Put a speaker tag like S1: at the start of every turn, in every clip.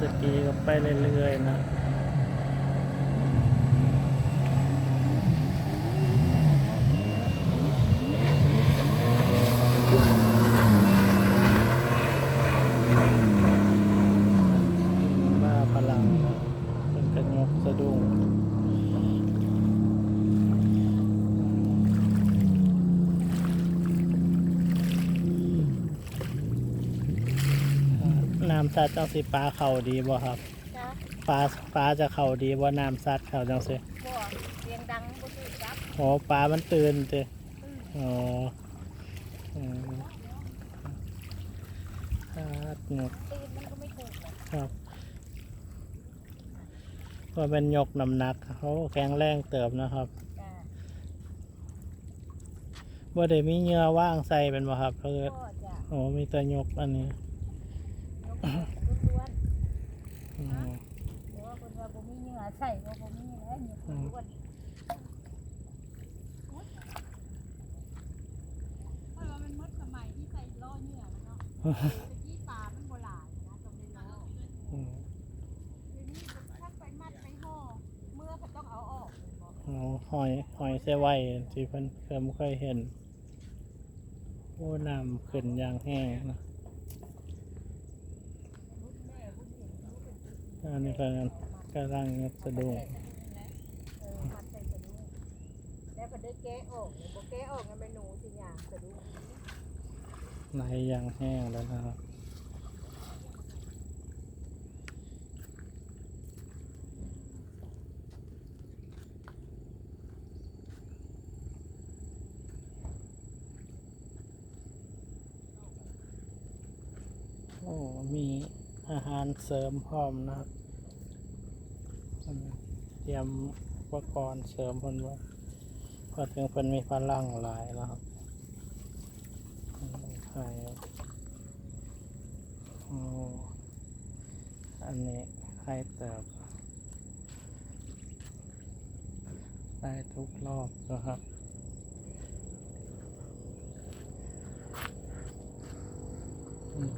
S1: สกีก็ไปเรื่อยๆนะ น้ำซัดจังสิปลาเข่าดีบ่ครับ
S2: จ้ะ
S1: ปลาปลาจะเข่าดีบ่น้ำซัดเข่าจังสิ
S2: บ่เสียงดังบ่ตื่นจับ
S1: โอ้ปลามันตื่นเต
S2: อืม
S1: อ๋ออืมครับหยก
S2: ตื่นมันก็ไม่ถูกหรอก
S1: ครับก็เป็นหยกน้ำหนักเขาแข็งแรงเติบนะครับ
S2: จ้ะ
S1: ว่าได้มีเหงื่อว่างใส่เป็นบ่ครับเพื่อ
S2: พ่อจ้ะ
S1: โอ้มีแต่หยกอันนี้
S2: หอใส่ก็บ่มีแล้วเหงื่อล้วน
S3: เพราะว่ามันมดสมัยที่ใส่ล่อเหยื่อมันเนาะตะกี้ปลามันโบราณนะต้องได้ล่อ
S1: อืม
S3: เดี๋ยวนี้ถ้าไปมัดไปห่อเมื่อเขาต้องเอาออกอ๋
S1: อหอยหอยเสไว้ที่เพิ่นเคยบ่เคยเห็น โอ้นำขึ้นยางแห้งนะ อันนี้ก็กำลังสะดุ้ง
S2: เออมัดใส่กระดูกแล้วพอได้แกะออกเนี่ยบ่แกะออกงั้นแม่หนูสิหยางกระดูก
S1: ในย่างแห้งแล้วนะครับโอ้มี อาหารเสริมพร้อมนะครับ เตรียมอุปกรณ์เสริมเพิ่นว่าพอถึงเพิ่นมีพลังหลายแล้วครับอืมไข่โอ้อันนี้ไข่เติบได้ทุกรอบนะครับ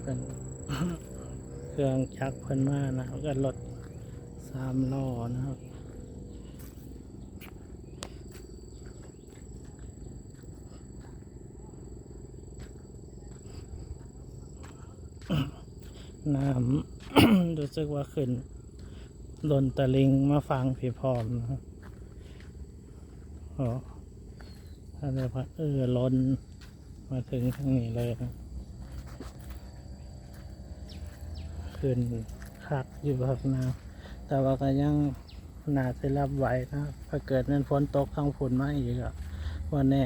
S1: เป็น เครื่องชักเพิ่นมานะครับก็รถสามล้อนะครับน้ำรู้สึกว่าขึ้นลนตะลิงมาฟังผีพร้อมนะครับโอ้อะไรพะเออล้นมาถึงทางนี้เลยนะ ขึ้นคักอยู่ครับนะแต่ว่าก็ยังหนาจะรับไหวนะถ้าเกิดนั้นฝนตกทางฝนมาอีกอะว่าแน่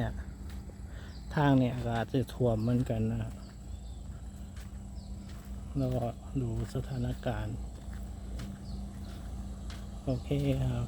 S1: ทางเนี่ยก็อาจจะท่วมเหมือนกันนะแล้วก็ดูสถานการณ์ โอเคครับ